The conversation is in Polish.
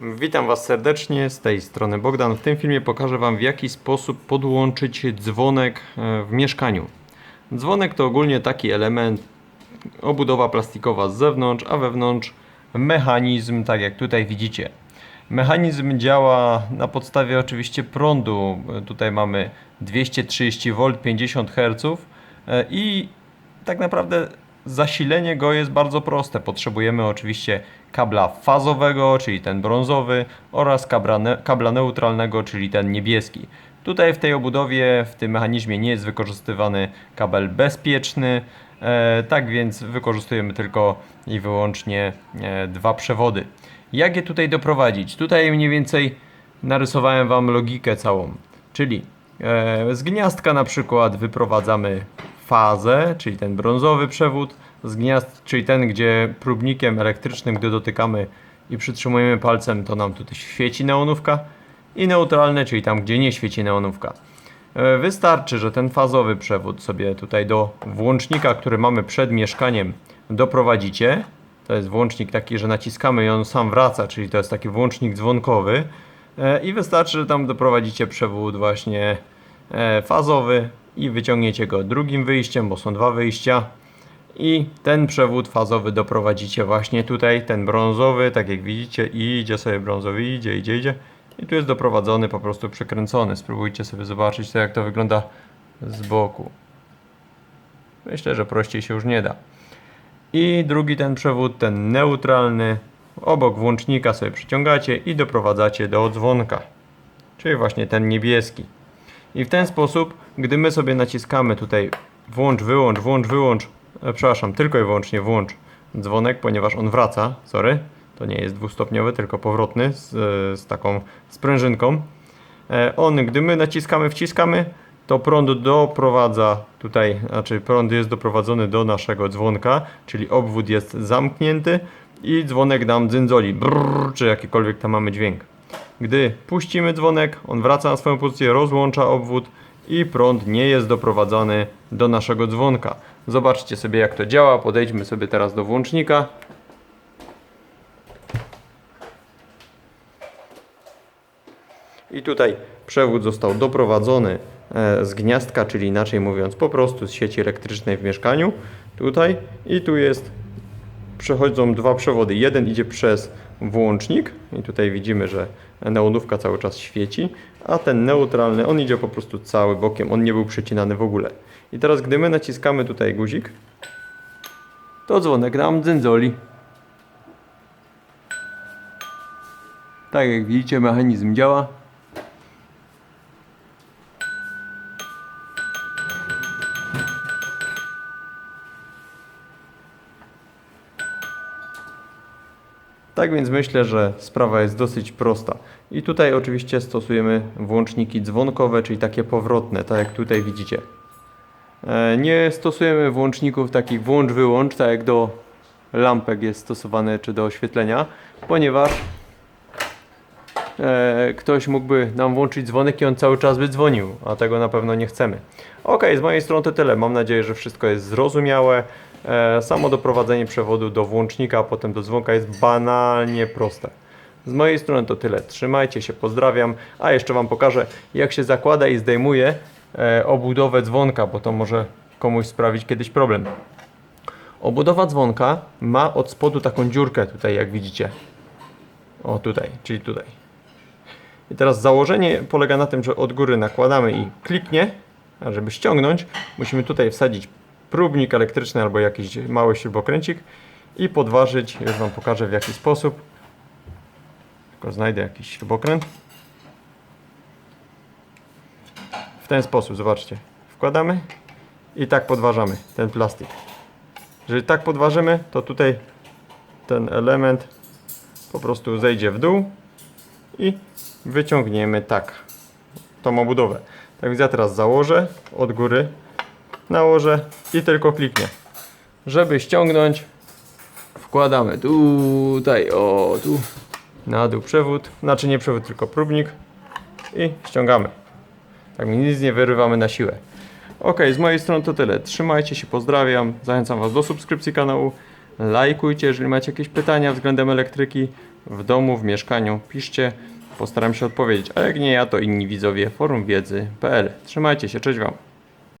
Witam Was serdecznie, z tej strony Bogdan. W tym filmie pokażę Wam w jaki sposób podłączyć dzwonek e, w mieszkaniu. Dzwonek to ogólnie taki element, obudowa plastikowa z zewnątrz, a wewnątrz mechanizm, tak jak tutaj widzicie. Mechanizm działa na podstawie oczywiście prądu. Tutaj mamy 230 V, 50 Hz i tak naprawdę zasilenie go jest bardzo proste. Potrzebujemy oczywiście kabla fazowego, czyli ten brązowy, oraz kabla, ne- kabla neutralnego, czyli ten niebieski. Tutaj w tej obudowie, w tym mechanizmie nie jest wykorzystywany kabel bezpieczny, e, tak więc wykorzystujemy tylko i wyłącznie e, dwa przewody. Jak je tutaj doprowadzić? Tutaj mniej więcej narysowałem Wam logikę całą, czyli e, z gniazdka na przykład wyprowadzamy fazę, czyli ten brązowy przewód, z gniazd, czyli ten, gdzie próbnikiem elektrycznym, gdy dotykamy i przytrzymujemy palcem, to nam tutaj świeci neonówka i neutralny, czyli tam, gdzie nie świeci neonówka. E, Wystarczy, że ten fazowy przewód sobie tutaj do włącznika, który mamy przed mieszkaniem, doprowadzicie. To jest włącznik taki, że naciskamy i on sam wraca, czyli to jest taki włącznik dzwonkowy. E, I wystarczy, że tam doprowadzicie przewód właśnie e, fazowy i wyciągniecie go drugim wyjściem, bo są dwa wyjścia. I ten przewód fazowy doprowadzicie właśnie tutaj, ten brązowy, tak jak widzicie, idzie sobie brązowy, idzie, idzie, idzie. I tu jest doprowadzony, po prostu przykręcony. Spróbujcie sobie zobaczyć to, jak to wygląda z boku. Myślę, że prościej się już nie da. I drugi ten przewód, ten neutralny, obok włącznika sobie przyciągacie i doprowadzacie do dzwonka. Czyli właśnie ten niebieski. I w ten sposób, gdy my sobie naciskamy tutaj włącz, wyłącz, włącz, wyłącz, e, przepraszam, tylko i wyłącznie włącz dzwonek, ponieważ on wraca, sorry, to nie jest dwustopniowy, tylko powrotny z, z taką sprężynką. E, On, gdy my naciskamy, wciskamy, to prąd doprowadza tutaj, znaczy prąd jest doprowadzony do naszego dzwonka, czyli obwód jest zamknięty i dzwonek nam dzyndzoli, brrr, czy jakikolwiek tam mamy dźwięk. Gdy puścimy dzwonek, on wraca na swoją pozycję, rozłącza obwód i prąd nie jest doprowadzany do naszego dzwonka. Zobaczcie sobie jak to działa. Podejdźmy sobie teraz do włącznika. I tutaj przewód został doprowadzony e, z gniazdka, czyli inaczej mówiąc, po prostu z sieci elektrycznej w mieszkaniu. Tutaj i tu jest przechodzą dwa przewody. Jeden idzie przez włącznik i tutaj widzimy, że neonówka cały czas świeci, a ten neutralny, on idzie po prostu cały bokiem, on nie był przecinany w ogóle. I teraz gdy my naciskamy tutaj guzik, to dzwonek nam dzędzoli. Tak jak widzicie, mechanizm działa. Tak więc myślę, że sprawa jest dosyć prosta. I tutaj oczywiście stosujemy włączniki dzwonkowe, czyli takie powrotne, tak jak tutaj widzicie. E, Nie stosujemy włączników takich włącz-wyłącz, tak jak do lampek jest stosowane, czy do oświetlenia, ponieważ e, ktoś mógłby nam włączyć dzwonek i on cały czas by dzwonił, a tego na pewno nie chcemy. Ok, z mojej strony to tyle. Mam nadzieję, że wszystko jest zrozumiałe. E, samo doprowadzenie przewodu do włącznika, a potem do dzwonka jest banalnie proste. Z mojej strony to tyle. Trzymajcie się, pozdrawiam. A jeszcze Wam pokażę, jak się zakłada i zdejmuje e, obudowę dzwonka, bo to może komuś sprawić kiedyś problem. Obudowa dzwonka ma od spodu taką dziurkę tutaj, jak widzicie. O, tutaj, czyli tutaj. I teraz założenie polega na tym, że od góry nakładamy i kliknie, a żeby ściągnąć, musimy tutaj wsadzić próbnik elektryczny albo jakiś mały śrubokręcik i podważyć. Już Wam pokażę w jaki sposób. Tylko znajdę jakiś śrubokręt. W ten sposób, zobaczcie. Wkładamy i tak podważamy ten plastik. Jeżeli tak podważymy, to tutaj ten element po prostu zejdzie w dół i wyciągniemy tak tą obudowę. Tak więc ja teraz założę od góry, nałożę i tylko kliknie. Żeby ściągnąć, wkładamy tutaj, o tu, na dół przewód, znaczy nie przewód, tylko próbnik i ściągamy. Tak więc nic nie wyrywamy na siłę. Ok, z mojej strony to tyle. Trzymajcie się, pozdrawiam. Zachęcam Was do subskrypcji kanału. Lajkujcie, jeżeli macie jakieś pytania względem elektryki. w domu, w mieszkaniu. Piszcie, postaram się odpowiedzieć. A jak nie ja, to inni widzowie forum wiedzy.pl. Trzymajcie się, cześć Wam.